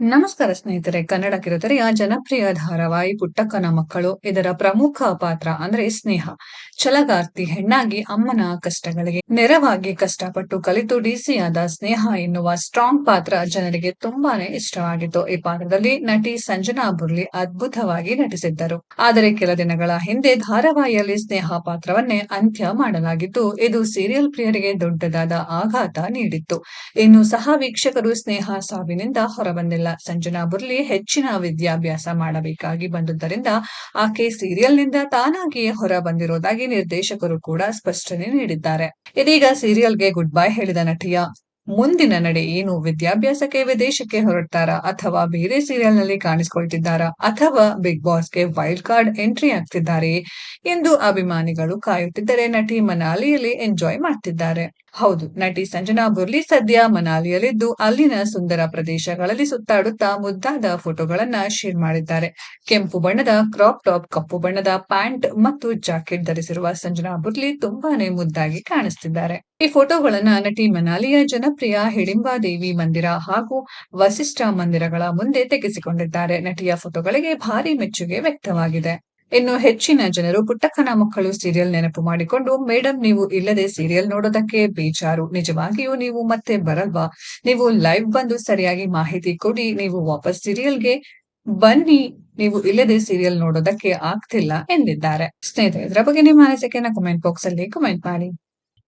ನಮಸ್ಕಾರ ಸ್ನೇಹಿತರೆ, ಕನ್ನಡ ಕಿರುತೆರೆಯ ಜನಪ್ರಿಯ ಧಾರಾವಾಹಿ ಪುಟ್ಟಕ್ಕನ ಮಕ್ಕಳು, ಇದರ ಪ್ರಮುಖ ಪಾತ್ರ ಅಂದ್ರೆ ಸ್ನೇಹ. ಛಲಗಾರ್ತಿ ಹೆಣ್ಣಾಗಿ ಅಮ್ಮನ ಕಷ್ಟಗಳಿಗೆ ನೆರವಾಗಿ ಕಷ್ಟಪಟ್ಟು ಕಲಿತು ಡಿಸಿ ಡಿಸಿಯಾದ ಸ್ನೇಹ ಎನ್ನುವ ಸ್ಟ್ರಾಂಗ್ ಪಾತ್ರ ಜನರಿಗೆ ತುಂಬಾನೇ ಇಷ್ಟವಾಗಿತ್ತು. ಈ ಪಾತ್ರದಲ್ಲಿ ನಟಿ ಸಂಜನಾ ಬುರ್ಲಿ ಅದ್ಭುತವಾಗಿ ನಟಿಸಿದ್ದರು. ಆದರೆ ಕೆಲ ದಿನಗಳ ಹಿಂದೆ ಧಾರಾವಾಹಿಯಲ್ಲಿ ಸ್ನೇಹ ಪಾತ್ರವನ್ನೇ ಅಂತ್ಯ ಮಾಡಲಾಗಿದ್ದು ಇದು ಸೀರಿಯಲ್ ಪ್ರಿಯರಿಗೆ ದೊಡ್ಡದಾದ ಆಘಾತ ನೀಡಿತ್ತು. ಇನ್ನು ಸಹ ವೀಕ್ಷಕರು ಸ್ನೇಹ ಸಾವಿನಿಂದ ಹೊರಬಂದಿಲ್ಲ. ಸಂಜನಾ ಬುರ್ಲಿ ಹೆಚ್ಚಿನ ವಿದ್ಯಾಭ್ಯಾಸ ಮಾಡಬೇಕಾಗಿ ಬಂದುದರಿಂದ ಆಕೆ ಸೀರಿಯಲ್ನಿಂದ ತಾನಾಗಿಯೇ ಹೊರ ಬಂದಿರೋದಾಗಿ ನಿರ್ದೇಶಕರು ಕೂಡ ಸ್ಪಷ್ಟನೆ ನೀಡಿದ್ದಾರೆ. ಇದೀಗ ಸೀರಿಯಲ್ಗೆ ಗುಡ್ ಬೈ ಹೇಳಿದ ನಟಿಯ ಮುಂದಿನ ನಡೆ ಏನು? ವಿದ್ಯಾಭ್ಯಾಸಕ್ಕೆ ವಿದೇಶಕ್ಕೆ ಹೊರಡ್ತಾರಾ? ಅಥವಾ ಬೇರೆ ಸೀರಿಯಲ್ನಲ್ಲಿ ಕಾಣಿಸಿಕೊಳ್ತಿದ್ದಾರಾ? ಅಥವಾ ಬಿಗ್ ಬಾಸ್ಗೆ ವೈಲ್ಡ್ ಕಾರ್ಡ್ ಎಂಟ್ರಿ ಆಗ್ತಿದ್ದಾರೆ ಎಂದು ಅಭಿಮಾನಿಗಳು ಕಾಯುತ್ತಿದ್ದರೆ ನಟಿ ಮನಾಲಿಯಲ್ಲಿ ಎಂಜಾಯ್ ಮಾಡ್ತಿದ್ದಾರೆ. ಹೌದು, ನಟಿ ಸಂಜನಾ ಬುರ್ಲಿ ಸದ್ಯ ಮನಾಲಿಯಲ್ಲಿದ್ದು ಅಲ್ಲಿನ ಸುಂದರ ಪ್ರದೇಶಗಳಲ್ಲಿ ಸುತ್ತಾಡುತ್ತಾ ಮುದ್ದಾದ ಫೋಟೋಗಳನ್ನ ಶೇರ್ ಮಾಡಿದ್ದಾರೆ. ಕೆಂಪು ಬಣ್ಣದ ಕ್ರಾಪ್ ಟಾಪ್ ಕಪ್ಪು ಬಣ್ಣದ ಪ್ಯಾಂಟ್ ಮತ್ತು ಜಾಕೆಟ್ ಧರಿಸಿರುವ ಸಂಜನಾ ಬುರ್ಲಿ ತುಂಬಾನೇ ಮುದ್ದಾಗಿ ಕಾಣಿಸ್ತಿದ್ದಾರೆ. ಈ ಫೋಟೋಗಳನ್ನ ನಟಿ ಮನಾಲಿಯ ಜನಪ್ರಿಯ ಹಿಡಿಂಬಾದೇವಿ ಮಂದಿರ ಹಾಗೂ ವಸಿಷ್ಠ ಮಂದಿರಗಳ ಮುಂದೆ ತೆಗೆಸಿಕೊಂಡಿದ್ದಾರೆ. ನಟಿಯ ಫೋಟೋಗಳಿಗೆ ಭಾರಿ ಮೆಚ್ಚುಗೆ ವ್ಯಕ್ತವಾಗಿದೆ. ಇನ್ನು ಹೆಚ್ಚಿನ ಜನರು ಪುಟ್ಟಕ್ಕನ ಮಕ್ಕಳು ಸೀರಿಯಲ್ ನೆನಪು ಮಾಡಿಕೊಂಡು ಮೇಡಮ್ ನೀವು ಇಲ್ಲದೆ ಸೀರಿಯಲ್ ನೋಡೋದಕ್ಕೆ ಬೇಜಾರು. ನಿಜವಾಗಿಯೂ ನೀವು ಮತ್ತೆ ಬರಲ್ವಾ? ನೀವು ಲೈವ್ ಬಂದು ಸರಿಯಾಗಿ ಮಾಹಿತಿ ಕೊಡಿ. ನೀವು ವಾಪಸ್ ಸೀರಿಯಲ್ಗೆ ಬನ್ನಿ. ನೀವು ಇಲ್ಲದೆ ಸೀರಿಯಲ್ ನೋಡೋದಕ್ಕೆ ಆಗ್ತಿಲ್ಲ ಎಂದಿದ್ದಾರೆ. ಸ್ನೇಹಿತರೆ, ಇದರ ಬಗ್ಗೆ ನಿಮ್ಮ ಅನಿಸಿಕೆನ ಕಮೆಂಟ್ ಬಾಕ್ಸ್ ಅಲ್ಲಿ ಕಮೆಂಟ್ ಮಾಡಿ.